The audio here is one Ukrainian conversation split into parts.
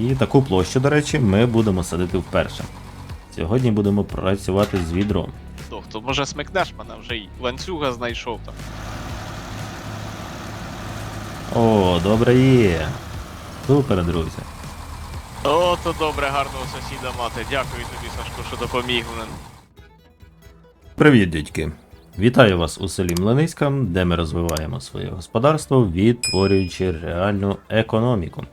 І таку площу, до речі, ми будемо садити вперше. Сьогодні будемо працювати з відром. Дох, то може смикнеш мене вже й ланцюга знайшов там. О, добре є. Супер, друзі. О, то добре, гарного сусіда мати. Дякую тобі, Сашко, що допоміг мене. Привіт, дядьки! Вітаю вас у селі Млиниська, де ми розвиваємо своє господарство, відтворюючи реальну економіку.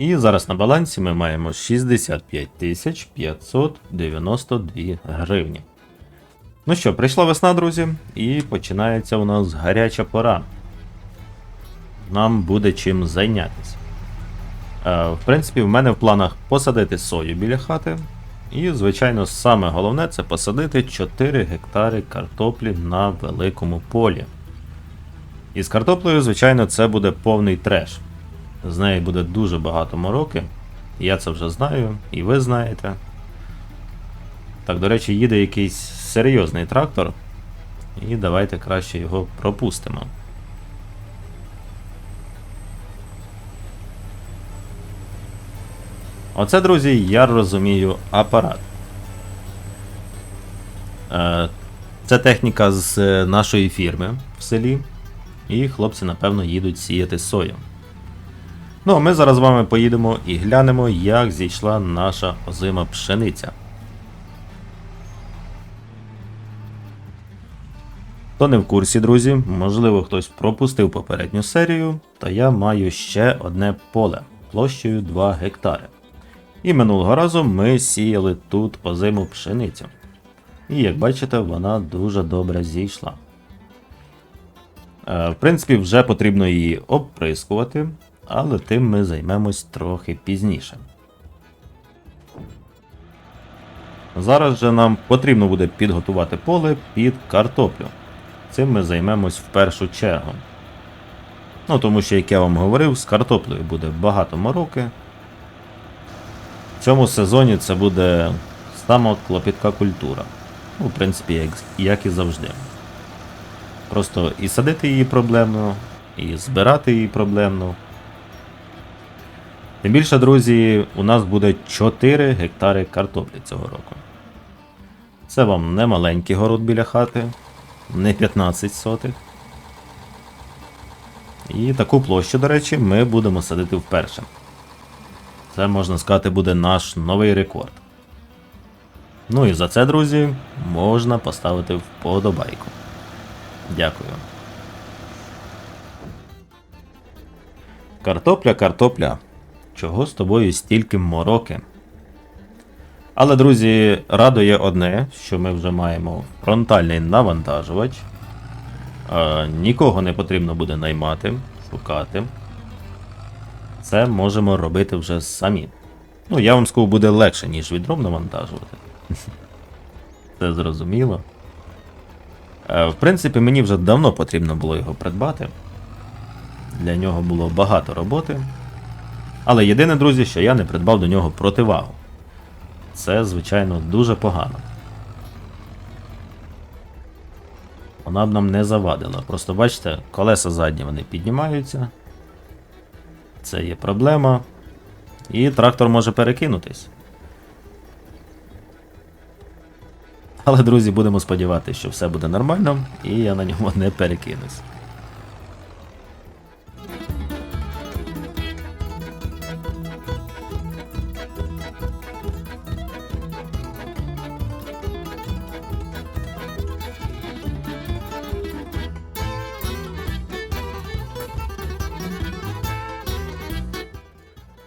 І зараз на балансі ми маємо 65 тисяч 592 гривні. Ну що, прийшла весна, друзі, і починається у нас гаряча пора. Нам буде чим зайнятися. Е, В принципі, в мене в планах посадити сою біля хати, і, звичайно, саме головне це посадити 4 гектари картоплі на великому полі. І з картоплею, звичайно, це буде повний треш. З неї буде дуже багато мороки. Я це вже знаю, і ви знаєте. Так, до речі, їде якийсь серйозний трактор. І давайте краще його пропустимо. Оце, друзі, я розумію апарат. Е, Це техніка з е, нашої фірми в селі. І хлопці, напевно, їдуть сіяти сою. Ну, а ми зараз з вами поїдемо і глянемо, як зійшла наша озима пшениця. Хто не в курсі, друзі, можливо, хтось пропустив попередню серію, то я маю ще одне поле площею 2 гектари. І минулого разу ми сіяли тут озиму пшеницю. І як бачите, вона дуже добре зійшла. Е, В принципі, вже потрібно її обприскувати, але тим ми займемось трохи пізніше. Зараз же нам потрібно буде підготувати поле під картоплю. Цим ми займемось в першу чергу. Ну, тому що, як я вам говорив, з картоплею буде багато мороки. В цьому сезоні це буде сама клопітка культура. Ну, в принципі, як, як і завжди. Просто і садити її проблемно, і збирати її проблемно. Тим більше, друзі, у нас буде 4 гектари картоплі цього року. Це вам не маленький город біля хати, не 15 сотих. І таку площу, до речі, ми будемо садити вперше. Це, можна сказати, буде наш новий рекорд. Ну і за це, друзі, можна поставити вподобайку. Дякую. Картопля, картопля. Чого з тобою стільки мороки? Але, друзі, радує одне, що ми вже маємо фронтальний навантажувач. Е, нікого не потрібно буде наймати, шукати. Це можемо робити вже самі. Ну, я вам скажу, буде легше, ніж відром навантажувати. Це зрозуміло. Е, В принципі, мені вже давно потрібно було його придбати. Для нього було багато роботи. Але єдине, друзі, що я не придбав до нього противагу. Це, звичайно, дуже погано. Вона б нам не завадила. Просто бачите, колеса задні вони піднімаються. Це є проблема. І трактор може перекинутись. Але, друзі, будемо сподіватися, що все буде нормально, і я на ньому не перекинусь.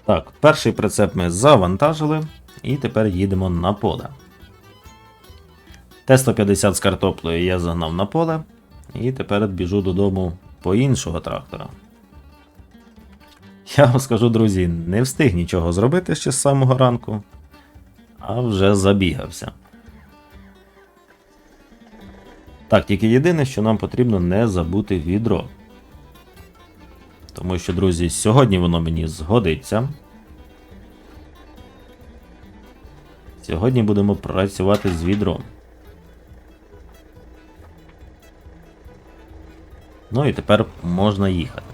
Так, перший прицеп ми завантажили, і тепер їдемо на поле. Т-150 з картоплею я загнав на поле, і тепер біжу додому по іншого трактора. Я вам скажу, друзі, не встиг нічого зробити ще з самого ранку, а вже забігався. Так, тільки єдине, що нам потрібно не забути відро. Тому що, друзі, сьогодні воно мені згодиться. Сьогодні будемо працювати з відром. Ну і тепер можна їхати.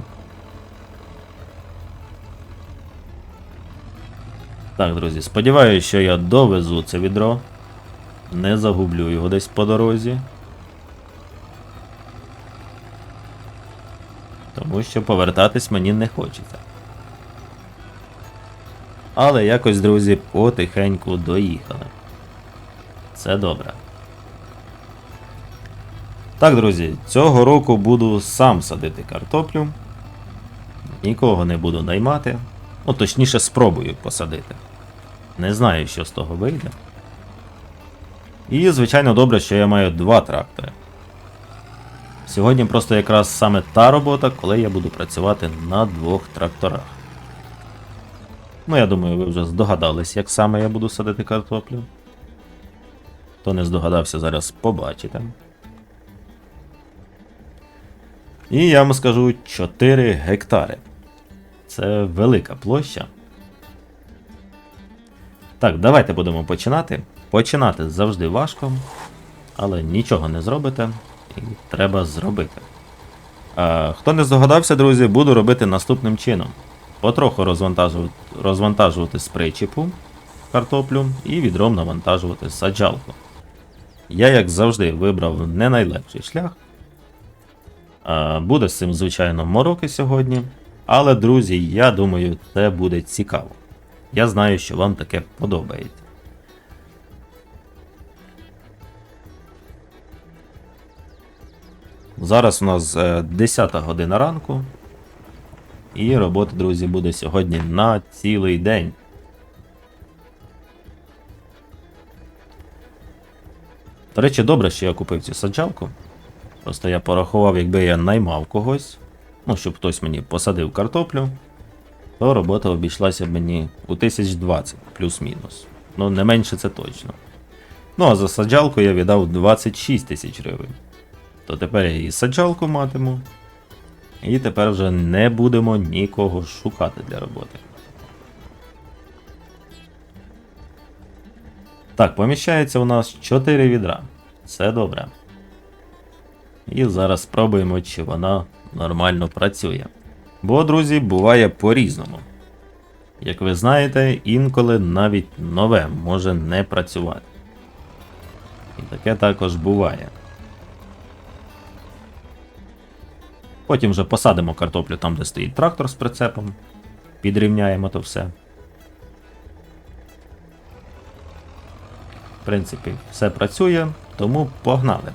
Так, друзі, сподіваюся, що я довезу це відро. Не загублю його десь по дорозі. Тому що повертатись мені не хочеться. Але якось, друзі, потихеньку доїхали. Це добре. Так, друзі, цього року буду сам садити картоплю. Нікого не буду наймати. Ну, точніше, спробую посадити. Не знаю, що з того вийде. І, звичайно, добре, що я маю два трактори. Сьогодні просто якраз саме та робота, коли я буду працювати на двох тракторах. Ну, я думаю, ви вже здогадались, як саме я буду садити картоплю. Хто не здогадався, зараз побачите. І я вам скажу 4 гектари. Це велика площа. Так, давайте будемо починати. Починати завжди важко, але нічого не зробите і треба зробити. А, хто не здогадався, друзі, буду робити наступним чином. Потроху розвантажувати, розвантажувати з причіпу картоплю і відром навантажувати саджалку. Я, як завжди, вибрав не найлегший шлях. А, Буде з цим, звичайно, мороки сьогодні. Але, друзі, я думаю, це буде цікаво. Я знаю, що вам таке подобається. Зараз у нас е, 10 година ранку. І робота, друзі, буде сьогодні на цілий день. До речі, добре, що я купив цю саджалку. Просто я порахував, якби я наймав когось, ну, щоб хтось мені посадив картоплю, то робота обійшлася б мені у 1020 плюс-мінус. Ну, не менше це точно. Ну, а за саджалку я віддав 26 тисяч гривень. То тепер я і саджалку матиму. І тепер вже не будемо нікого шукати для роботи. Так, поміщається у нас 4 відра. Це добре. І зараз спробуємо, чи вона нормально працює. Бо, друзі, буває по-різному. Як ви знаєте, інколи навіть нове може не працювати. І таке також буває. Потім вже посадимо картоплю там, де стоїть трактор з прицепом. Підрівняємо то все. В принципі, все працює, тому погнали.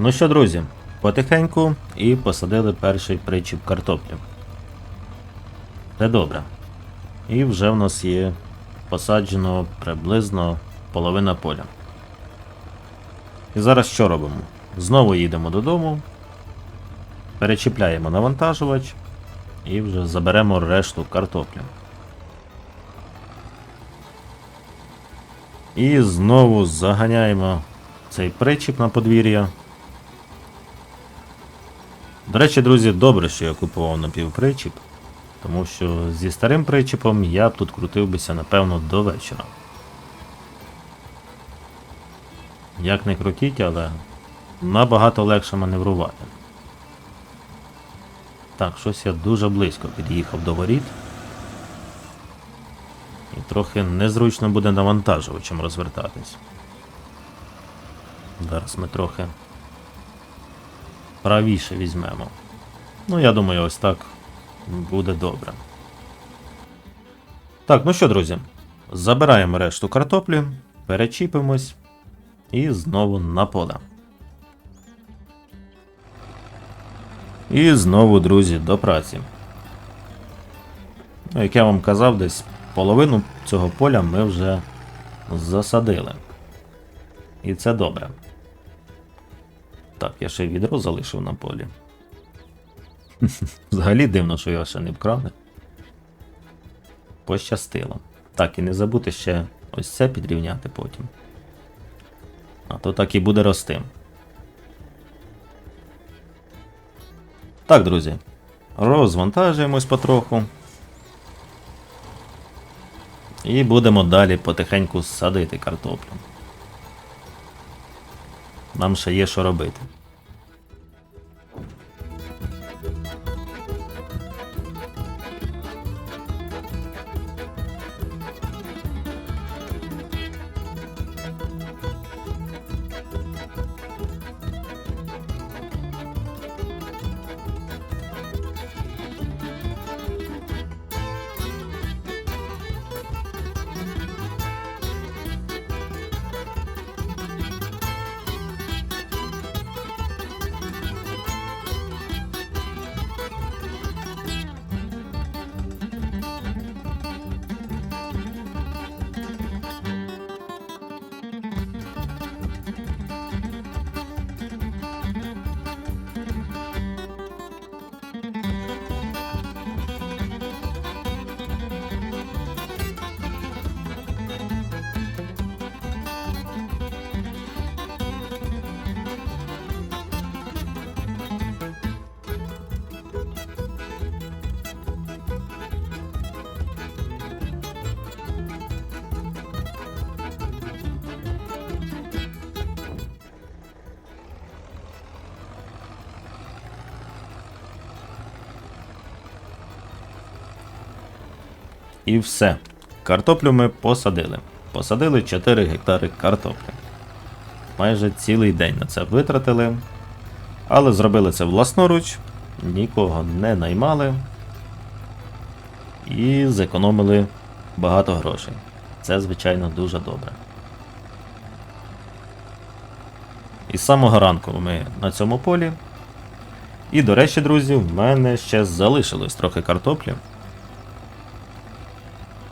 Ну що, друзі, потихеньку і посадили перший причіп картоплі. Це добре. І вже в нас є посаджено приблизно половина поля. І зараз що робимо? Знову їдемо додому, перечіпляємо навантажувач і вже заберемо решту картоплі. І знову заганяємо цей причіп на подвір'я. До речі, друзі, добре, що я купував напівпричіп. Тому що зі старим причепом я б тут крутив бися, напевно, до вечора. Як не крутіть, але набагато легше маневрувати. Так, щось я дуже близько під'їхав до воріт. І трохи незручно буде навантажувачем розвертатись. Зараз ми трохи правіше візьмемо. Ну, я думаю, ось так буде добре. Так, ну що, друзі, забираємо решту картоплі, перечіпимось і знову на поле. І знову, друзі, до праці. Ну, як я вам казав, десь половину цього поля ми вже засадили. І це добре. Так, я ще відро залишив на полі. Взагалі дивно, що його ще не вкрали. Пощастило. Так, і не забути ще ось це підрівняти потім. А то так і буде рости. Так, друзі. Розвантажуємось потроху. І будемо далі потихеньку садити картоплю. Нам ще є що робити. І все. Картоплю ми посадили. Посадили 4 гектари картоплі. Майже цілий день на це витратили. Але зробили це власноруч, нікого не наймали. І зекономили багато грошей. Це, звичайно, дуже добре. І з самого ранку ми на цьому полі. І, до речі, друзі, в мене ще залишилось трохи картоплі.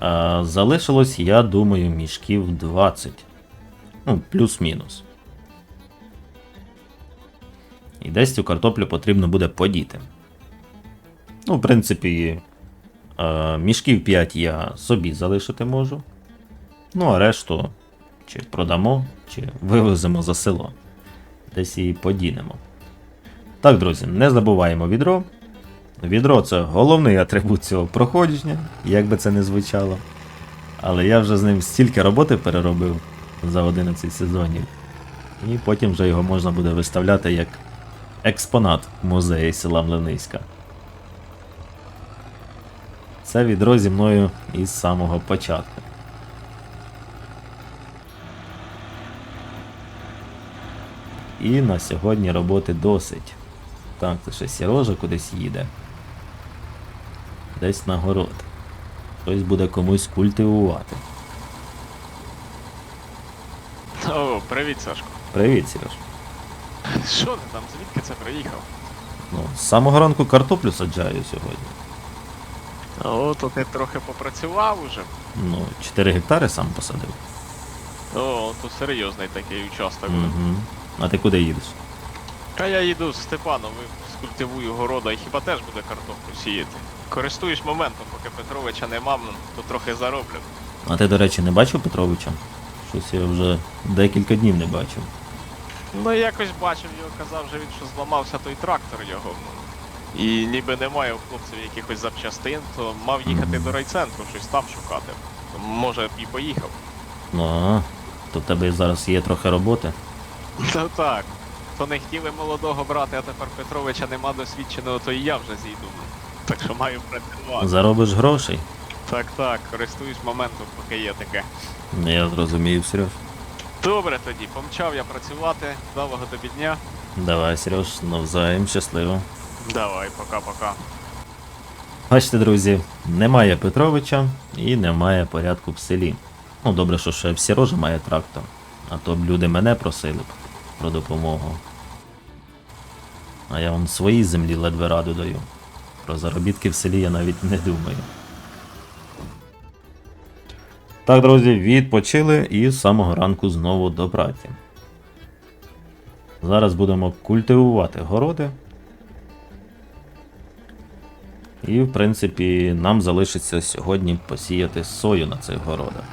А, залишилось, я думаю, мішків 20. Ну, плюс-мінус. І десь цю картоплю потрібно буде подіти. Ну, в принципі, е, мішків 5 я собі залишити можу. Ну, а решту чи продамо, чи вивеземо за село. Десь її подінемо. Так, друзі, не забуваємо відро. Відро це головний атрибут цього проходження, як би це не звучало. Але я вже з ним стільки роботи переробив за 11 сезонів. І потім вже його можна буде виставляти як експонат музеї села Млиниська. Це відро зі мною із самого початку. І на сьогодні роботи досить. Так, це ще сірожа кудись їде. Десь на город. Хтось буде комусь культивувати. О, привіт, Сашко. Привіт, Сереж. Що ти там, звідки це приїхав? Ну, з самого ранку картоплю саджаю сьогодні. О, то ти трохи попрацював уже. Ну, 4 гектари сам посадив. О, то серйозний такий участок. Угу. А ти куди їдеш? А я їду з Степанови, скультивую города і хіба теж буде картоплю сіяти. Користуюсь моментом, поки Петровича нема, то трохи зароблю. А ти, до речі, не бачив Петровича? Щось я вже декілька днів не бачив. Ну якось бачив його, казав, що він що зламався той трактор його. І ніби немає у хлопців якихось запчастин, то мав їхати до райцентру, щось там шукати. Може б і поїхав. Ну, а, то в тебе зараз є трохи роботи. Та так. То не хотіли молодого брати, а тепер Петровича нема досвідченого, то і я вже зійду. Так що маю працювати. Заробиш грошей. Так, так, користуюсь моментом, поки є таке. Я зрозумів, Сереж. Добре тоді, помчав я працювати, давого тобі дня. Давай, Сереж, навзаєм, щасливо. Давай, пока-пока. Бачите, друзі, немає Петровича і немає порядку в селі. Ну, добре, що ще в Сірожа має трактор, а то б люди мене просили б про допомогу. А я вам своїй землі ледве раду даю. Про заробітки в селі я навіть не думаю. Так, друзі, відпочили і з самого ранку знову до праці. Зараз будемо культивувати городи. І, в принципі, нам залишиться сьогодні посіяти сою на цих городах.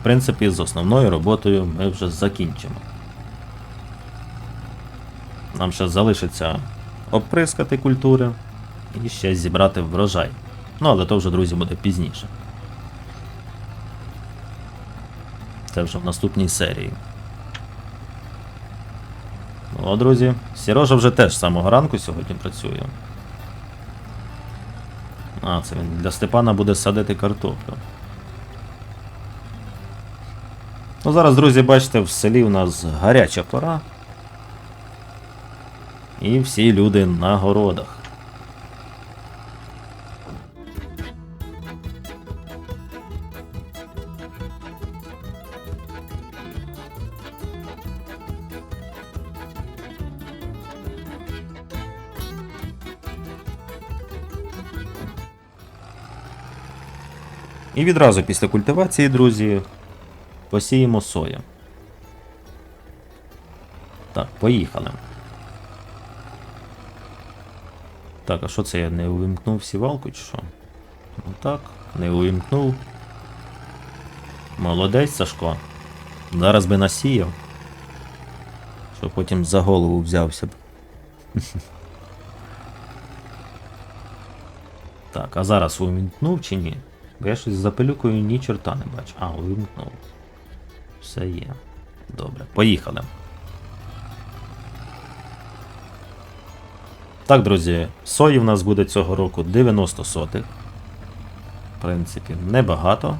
В принципі, з основною роботою ми вже закінчимо. Нам ще залишиться обприскати культури і ще зібрати врожай. Ну, але то вже, друзі, буде пізніше. Це вже в наступній серії. О, друзі, Сірожа вже теж з самого ранку сьогодні працює. А, це він для Степана буде садити картоплю. Ну, зараз, друзі, бачите, в селі у нас гаряча пора. І всі люди на городах. І відразу після культивації, друзі, посіємо сою. Так, поїхали. Так, а що це я не увімкнув сівалку чи що? Ну так, не увімкнув. Молодець, Сашко. Зараз би насіяв. Що потім за голову взявся б. Так, а зараз увімкнув чи ні? Бо я щось за пилюкою ні чорта не бачу. А, увімкнув. Все є. Добре, поїхали. Так, друзі, сої в нас буде цього року 90 сотих. В принципі, небагато.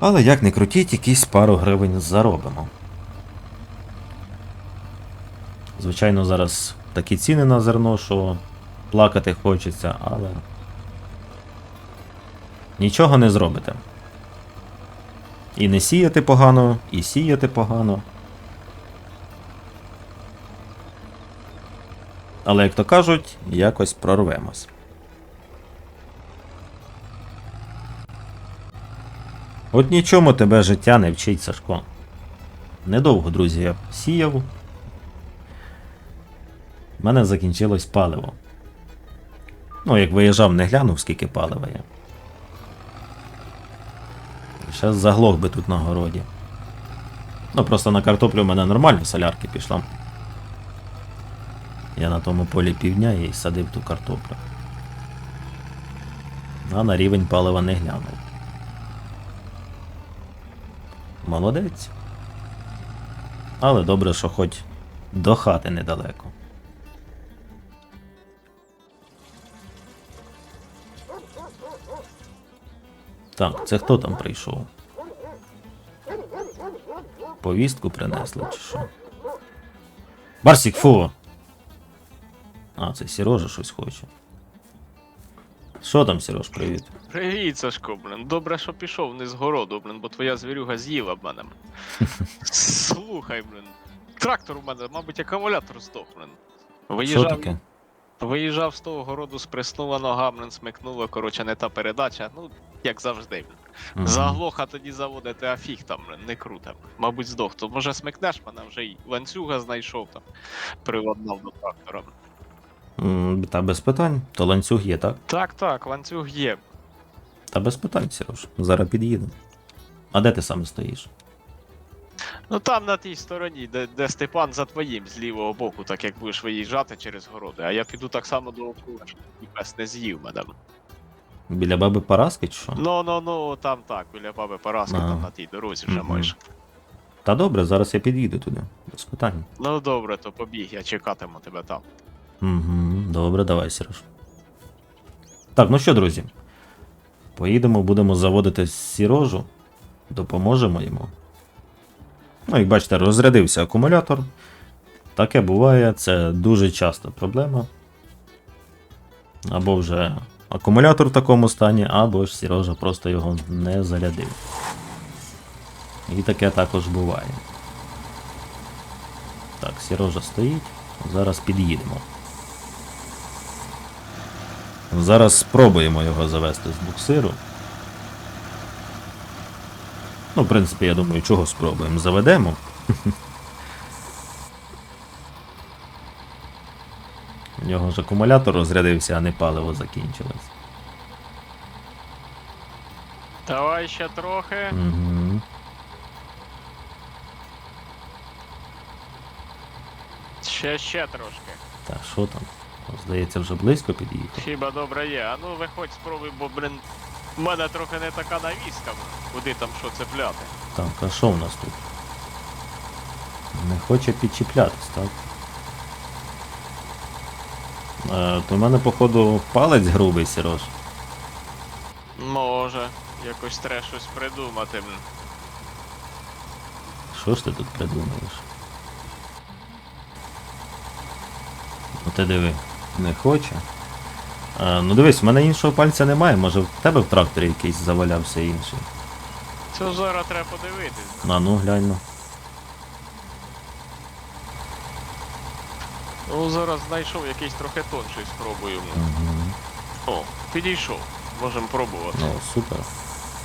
Але як не крутіть, якісь пару гривень заробимо. Звичайно, зараз такі ціни на зерно, що плакати хочеться, але нічого не зробите. І не сіяти погано, і сіяти погано. Але, як то кажуть, якось прорвемось. От нічому тебе життя не вчить, Сашко. Недовго, друзі, я сіяв. У мене закінчилось паливо. Ну, як виїжджав, не глянув, скільки палива є. Ще заглох би тут на городі. Ну, просто на картоплю в мене нормально солярки пішла. Я на тому полі півдня і садив ту картоплю. А на рівень палива не глянув. Молодець. Але добре, що хоч до хати недалеко. Так, це хто там прийшов? Повістку принесли чи що? Барсік, фу! А, це Сережа щось хоче. Що там, Сереж, привіт? Привіт, Сашко, блин. Добре, що пішов не з городу, блин, бо твоя звірюга з'їла б мене. Слухай, блин. Трактор у мене, мабуть, акумулятор здох, блин. Що Виїжджав, таке? виїжджав з того городу, сприснула нога, блин, смикнула, коротше, не та передача, ну, як завжди. Блин. Мгм. Заглоха тоді заводити, а фіг там, блин, не круто. Мабуть, здох. То може смикнеш мене вже й ланцюга знайшов там, приводнав до трактора. М, Та без питань. То ланцюг є, так? Так, так, ланцюг є. Та без питань, Сереж. Зараз під'їду. А де ти саме стоїш? Ну там на тій стороні, де, де Степан за твоїм з лівого боку, так як будеш виїжджати через городи, а я піду так само до округа, щоб і пес не з'їв мене. Біля баби Параски чи що? Ну ну ну там так, біля баби Параски, Ага. там на тій дорозі вже Мгм. майже. Та добре, зараз я під'їду туди. Без питань. Ну добре, то побіг, я чекатиму тебе там. Угу, добре, давай, Сереж. Так, ну що, друзі. Поїдемо, будемо заводити сірожу. Допоможемо йому. Ну, як бачите, розрядився акумулятор. Таке буває, це дуже часто проблема. Або вже акумулятор в такому стані, або ж Сірожа просто його не зарядив. І таке також буває. Так, Сірожа стоїть. Зараз під'їдемо. Зараз спробуємо його завести з буксиру. Ну, в принципі, я думаю, чого спробуємо. Заведемо. У нього ж акумулятор розрядився, а не паливо закінчилось. Давай ще трохи. Угу. Ще ще трошки. Так, що там? Здається, вже близько під'їхав. Хіба добре є. А ну виходь, спробуй, бо, блин, в мене трохи не така навіска, куди там що цепляти. Так, а що в нас тут? Не хоче підчіплятись, так? Е, то в мене, походу, палець грубий, Сірож. Може, якось треба щось придумати. Що ж ти тут придумаєш? Ну ти диви, не хоче. А, ну дивись, в мене іншого пальця немає, може в тебе в тракторі якийсь завалявся інший. Це зараз треба подивитись. На ну глянь ну. Ну зараз знайшов якийсь трохи тонший, спробую. блин. Угу. О, підійшов. Можемо пробувати. Ну, супер.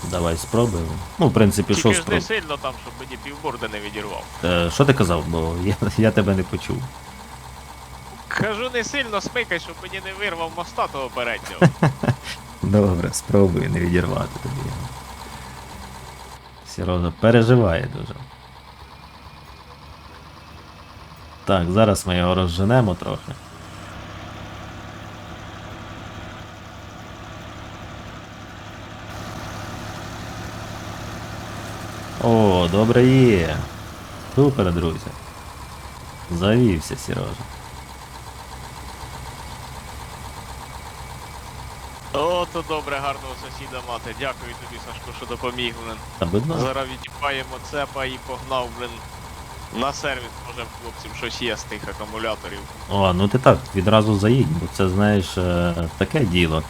Давай спробуємо. Ну, в принципі, що Тільки ж не сильно там, щоб мені півборда не відірвав. Е, що ти казав, бо я, я тебе не почув. Кажу, не сильно смикай, щоб мені не вирвав моста того переднього. Добре, спробуй не відірвати тобі його. Переживає дуже. Так, зараз ми його розженемо трохи. О, добре є. Супер, друзі. Завівся, Сірожа. О, то добре, гарного сусіда мати. Дякую тобі, Сашко, що допоміг, блин. Зараз відчіпаємо цепа і погнав, блин. На сервіс, може, в хлопців щось є з тих акумуляторів. О, ну ти так, відразу заїдь, бо це, знаєш, е, таке діло.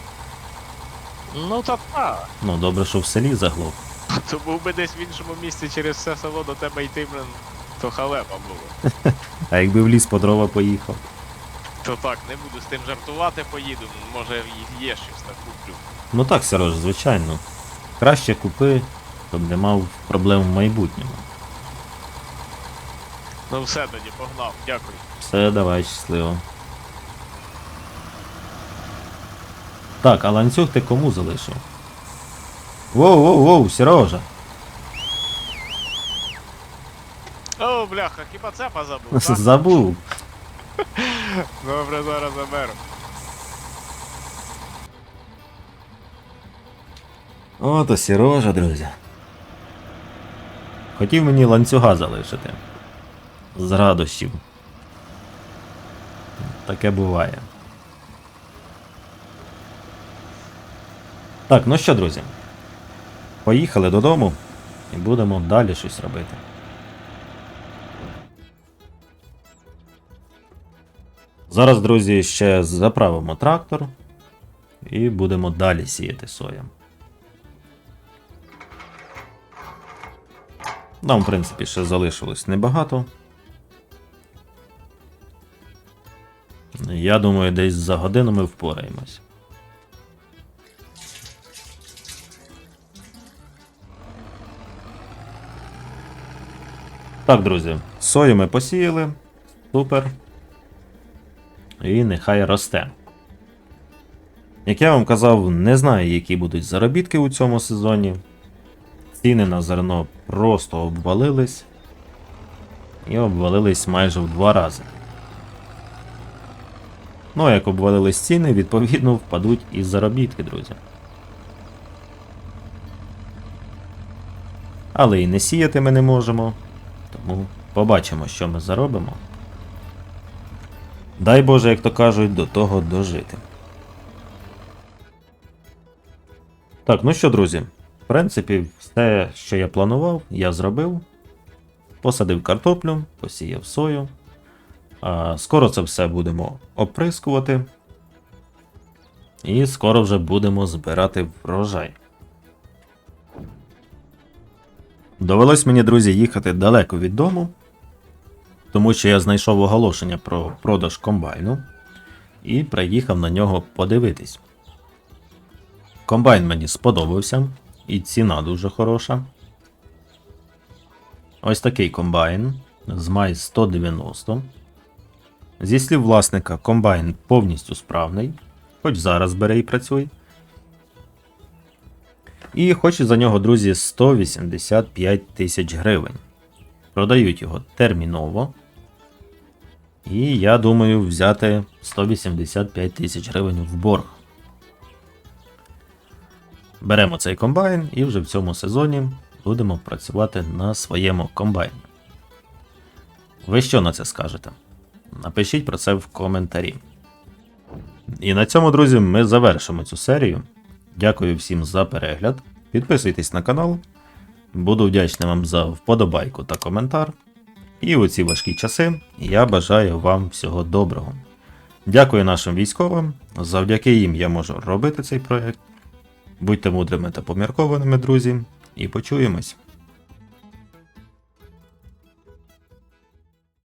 Ну та так. Ну, добре, що в селі заглох. То був би десь в іншому місці через все село до тебе йти, блин, то халепа було. А якби в ліс по дрова поїхав. То так, не буду з тим жартувати, поїду. Може є щось так куплю. Ну так, Сереж, звичайно. Краще купи, щоб не мав проблем в майбутньому. Ну все тоді, погнав, дякую. Все, давай, щасливо. Так, а ланцюг ти кому залишив? Воу, воу, воу, Сережа. О, бляха, хіба цепа забув? так? Забув. Добре, зараз заберу. Ото Сережа, друзі. Хотів мені ланцюга залишити. З радощів. Таке буває. Так, ну що, друзі. Поїхали додому і будемо далі щось робити. Зараз, друзі, ще заправимо трактор і будемо далі сіяти соя. Нам, в принципі, ще залишилось небагато. Я думаю, десь за годину ми впораємось. Так, друзі, сою ми посіяли. Супер. І нехай росте. Як я вам казав, не знаю, які будуть заробітки у цьому сезоні. Ціни на зерно просто обвалились. і обвалились майже в два рази. Ну, а як обвалились ціни, відповідно впадуть і заробітки, друзі. Але і не сіяти ми не можемо, тому побачимо, що ми заробимо. Дай Боже, як то кажуть, до того дожити. Так, ну що, друзі, в принципі, все, що я планував, я зробив. Посадив картоплю, посіяв сою. Скоро це все будемо оприскувати. І скоро вже будемо збирати врожай. Довелось мені, друзі, їхати далеко від дому, тому що я знайшов оголошення про продаж комбайну і приїхав на нього подивитись. Комбайн мені сподобався, і ціна дуже хороша. Ось такий комбайн з май 190. Зі слів власника, комбайн повністю справний, хоч зараз бере і працює. І хочу за нього, друзі, 185 тисяч гривень. Продають його терміново. І я думаю взяти 185 тисяч гривень в борг. Беремо цей комбайн і вже в цьому сезоні будемо працювати на своєму комбайні. Ви що на це скажете? Напишіть про це в коментарі. І на цьому, друзі, ми завершимо цю серію. Дякую всім за перегляд. Підписуйтесь на канал. Буду вдячний вам за вподобайку та коментар. І у ці важкі часи я бажаю вам всього доброго. Дякую нашим військовим. Завдяки їм я можу робити цей проект. Будьте мудрими та поміркованими, друзі, і почуємось.